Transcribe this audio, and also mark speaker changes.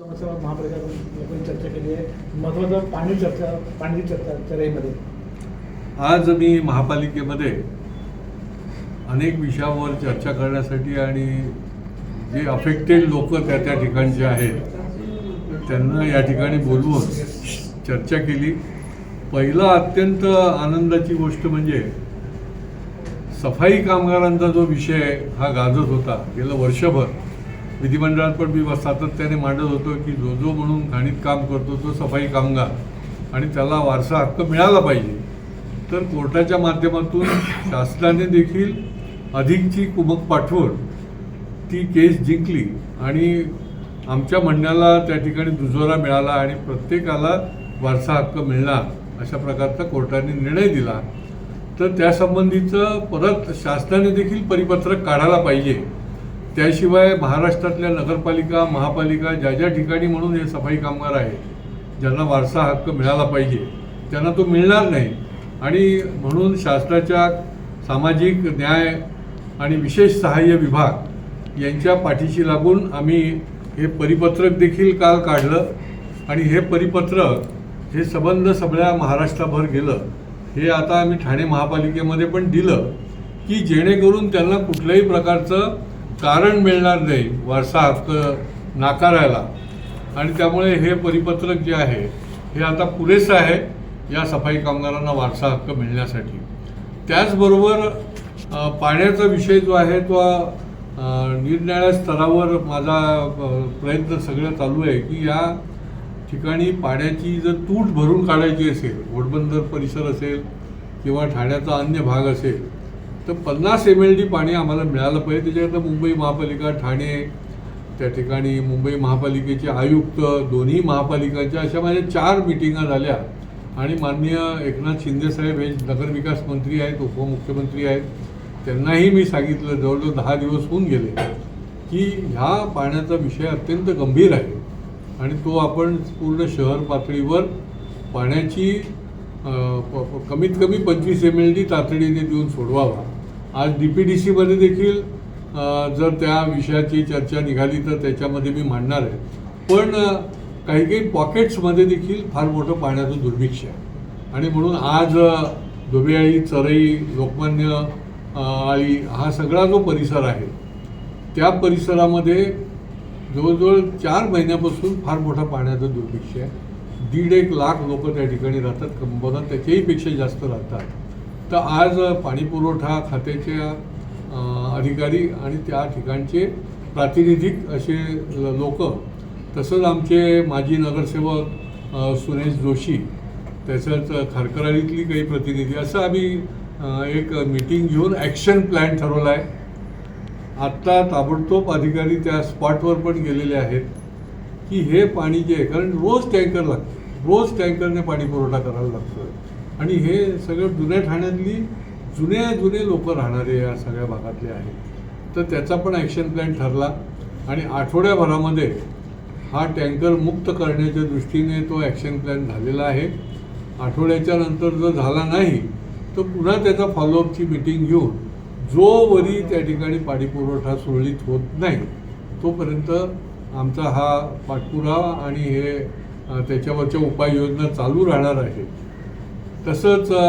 Speaker 1: समस्या महापालिका चर्चा केली आहे. महत्वाचं पाणी चर्चा पाणी चर्चा चर्चेमध्ये.
Speaker 2: आज मी महापालिकेमध्ये अनेक विषयावर चर्चा करण्यासाठी आणि जे अफेक्टेड लोक त्या त्या ठिकाणचे आहेत त्यांना या ठिकाणी बोलवून चर्चा केली. पहिला अत्यंत आनंदाची गोष्ट म्हणजे सफाई कामगारांचा जो विषय हा गाजत होता. गेलं वर्षभर विधिमंडळात पण मी सातत्याने मांडत होतो की जो जो म्हणून घाणीत काम करतो तो सफाई कामगार. आणि त्याला वारसा हक्क मिळाला पाहिजे. तर कोर्टाच्या माध्यमातून शासनाने देखील अधिकची कुमक पाठवून ती केस जिंकली आणि आमच्या म्हणण्याला त्या ठिकाणी दुजोरा मिळाला आणि प्रत्येकाला वारसा हक्क मिळणार अशा प्रकारचा कोर्टाने निर्णय दिला. तर त्यासंबंधीचं परत शासनाने देखील परिपत्रक काढायला पाहिजे. त्याशिवाय महाराष्ट्रातल्या नगरपालिका महापालिका ज्या ज्या ठिकाणी म्हणून हे सफाई कामगार आहेत ज्यांना वारसा हक्क मिळाला पाहिजे त्यांना तो मिळणार नाही. आणि म्हणून शासनाच्या सामाजिक न्याय आणि विशेष सहाय्य विभाग यांच्या पाठीशी लागून आम्ही हे परिपत्रक देखील काल काढलं आणि हे परिपत्रक हे संबंध सगळ्या महाराष्ट्राभर गेलं. हे आता आम्ही ठाणे महापालिकेमध्ये पण दिलं की जेणेकरून त्यांना कुठल्याही प्रकारचं कारण मिळणार नाही वारसा हक्क नाकारायला. आणि त्यामुळे हे परिपत्रक जे आहे हे आता पुरेसं आहे या सफाई कामगारांना वारसा हक्क मिळण्यासाठी. त्याचबरोबर पाण्याचा विषय जो आहे तो निरनिळ्या निरनिराळ्या स्तरावर माझा प्रयत्न सगळं चालू आहे की या ठिकाणी पाण्याची जर तूट भरून काढायची असेल घोडबंदर परिसर असेल किंवा ठाण्याचा अन्य भाग असेल तर पन्नास एम एल डी पाणी आम्हाला मिळालं पाहिजे. त्याच्याकरता मुंबई महापालिका ठाणे त्या ठिकाणी मुंबई महापालिकेचे आयुक्त दोन्ही महापालिकांच्या अशा माझ्या चार मिटिंगा झाल्या. आणि माननीय एकनाथ शिंदेसाहेब हे नगरविकास मंत्री आहेत उपमुख्यमंत्री आहेत. त्यांनाही मी सांगितलं जवळजवळ दहा दिवस होऊन गेले की ह्या पाण्याचा विषय अत्यंत गंभीर आहे. आणि तो आपण पूर्ण शहर पातळीवर पाण्याची प- कमीत कमी पंचवीस एम एल डी तातडीने देऊन सोडवावा. आज डी पी डी सीमध्ये देखील जर त्या विषयाची चर्चा निघाली तर त्याच्यामध्ये मी मांडणार आहे. पण काही काही पॉकेट्समध्ये देखील फार मोठं पाण्याचं दुर्भिक्ष आहे. आणि म्हणून आज अ, चरई लोकमान्य आळी हा सगळा जो परिसर आहे त्या परिसरामध्ये जवळजवळ चार महिन्यापासून फार मोठा पाण्याचं दुर्भिक्ष आहे. दीड एक लाख लोक त्या ठिकाणी राहतात. कंबोना त्याच्याहीपेक्षा जास्त राहतात. तर आज पाणी पुरवठा खात्याच्या अधिकारी आणि त्या ठिकाणचे प्रातिनिधिक असे लोक तसंच आमचे माजी नगरसेवक सुरेश जोशी तसंच खारकराळीतली काही प्रतिनिधी असं आम्ही एक मीटिंग घेऊन ॲक्शन प्लॅन ठरवला आहे आत्ता ताबडतोब अधिकारी त्या स्पॉटवर पण गेलेले आहेत की हे पाणी जे आहे कारण रोज टँकर लागतं रोज टँकरने पाणी पुरवठा करायला लागतो आणि हे सगळं जुन्या ठाण्यातली जुने जुने लोक राहणारे या सगळ्या भागातले आहेत. तर त्याचा पण ॲक्शन प्लॅन ठरला आणि आठवड्याभरामध्ये हा टँकर मुक्त करण्याच्या दृष्टीने तो ॲक्शन प्लॅन झालेला आहे. आठवड्याच्या नंतर जर झाला नाही तर पुन्हा त्याचा फॉलोअपची मिटिंग घेऊन जोवरी त्या ठिकाणी पाणी पुरवठा सुरळीत होत नाही तोपर्यंत आमचा हा पाठपुरावा आणि हे त्याच्यावरच्या उपाययोजना चालू राहणार आहे. तसंच अ,